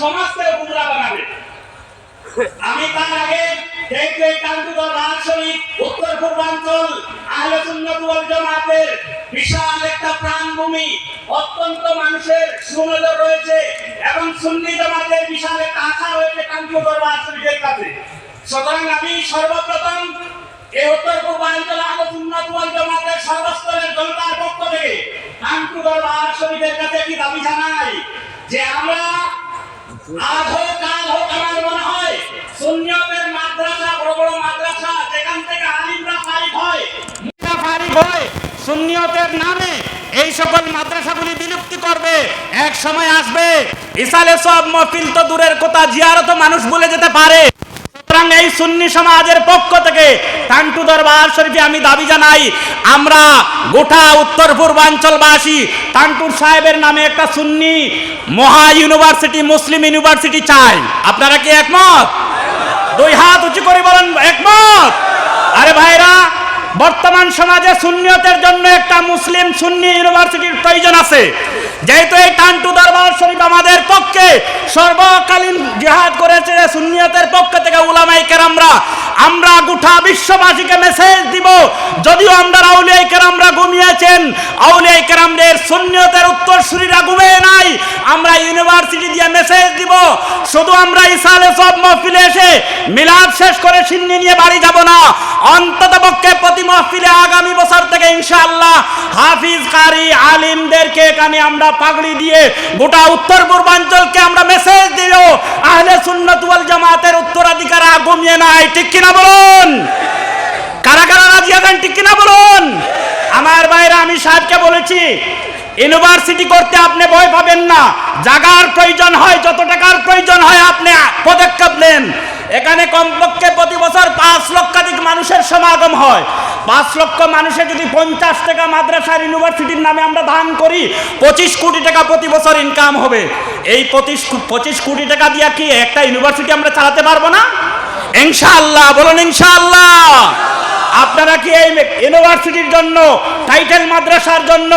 সমাজকে গুমরা বানাবে। আমি তার আগে এই কান্তিগড় রাজ শরীফ উত্তর পূর্বাঞ্চল, আহলে সুন্নাত ওয়াল জামাতের বিশাল একটা প্রাণভূমি, অত্যন্ত মানুষের সুনজর রয়েছে এবং সুন্নি জামাতের বিশাল একটা আশা রয়েছে কান্তিগড় রাজ শরীফের কাছে। সুতরাং আমি সর্বপ্রথম এই উত্তর পূর্বাঞ্চল আহলে সুন্নাত ওয়াল জামাতের সর্বস্তরের জনতার পক্ষ থেকে কান্তিগড় রাজ শরীফের কাছে কি দাবি জানাই যে আমরা আজ হোক নামে এই সকল মাদ্রাসাগুলি বিলুপ্তি করবে। এক সময় আসবে, ইসালে সব মফিল তো দূরের কথা, জিয়ারত মানুষ বলে যেতে পারে। সুতরাং এই সুন্নি সমাজের পক্ষ থেকে টান্টু দরবার শরীফে আমি দাবি জানাই, আমরা গোটা উত্তর পূর্বাঞ্চলবাসী টান্টুর সাহেবের নামে একটা সুন্নি মহা ইউনিভার্সিটি, মুসলিম ইউনিভার্সিটি চাই। আপনারা কি একমত? দুই হাত উঁচু করে বলেন, একমত? আরে ভাইরা, বর্তমান সমাজে সুন্নিয়তের জন্য একটা মুসলিম সুন্নি ইউনিভার্সিটির প্রয়োজন আছে। যেহেতু এই টান্টু দরবার শরীফ আমাদের পক্ষে সর্বকালীন জিহাদ করেছে সুন্নিয়তের পক্ষ থেকে উলামাই কেরামরা। আমরা গোটা বিশ্ববাসীকে মেসেজ দিব। যদিও আমরা আউলিয়াই কেরামরা ঘুমিয়েছেন আউলিয়াই কেরামদের সুন্নিয়তের উত্তরসূরিরা ঘুমিয়ে নাই, আমরা ইউনিভার্সিটি দিয়ে মেসেজ দিব। শুধু আমরা ইসালে সব মহফিলে এসে মিলাদ শেষ করে সিন্নি নিয়ে বাড়ি যাব না। অন্তত পক্ষে প্রতি মহফিলে আগামী বছর থেকে হাফিজ কারি আলিমদেরকে এখানে আমরা পাগড়ি দিয়ে গোটা উত্তর পূর্বাঞ্চলকে আমরা মেসেজ দিল আহলে সুন্নাত ওয়াল জামাতের উত্তরাধিকার ঘুমিয়ে নাই। ঠিক কিনা বলুন? কারা কারা রাজি আছেন? ঠিক কিনা বলুন? আমার বাইরে আমি সাহেবকে বলেছি ইউনিভার্সিটি করতে আপনি ভয় পাবেন না। জাগার প্রয়োজন হয়, যত টাকার প্রয়োজন হয় আপনি পদক্ষেপ নেন। এখানে কমপক্ষে প্রতি বছর পাঁচ লক্ষাধিক মানুষের সমাগম হয়। পাঁচ লক্ষ মানুষের যদি পঞ্চাশ টাকা মাদ্রাসার ইউনিভার্সিটির নামে আমরা দান করি, পঁচিশ কোটি টাকা প্রতি বছর ইনকাম হবে। এই পঁচিশ পঁচিশ কোটি টাকা দিয়ে কি একটা ইউনিভার্সিটি আমরা চালাতে পারব না? ইনশাআল্লাহ, বলুন ইনশাআল্লাহ। আপনারা কি এই ইউনিভার্সিটির জন্য টাইটেল মাদ্রাসার জন্য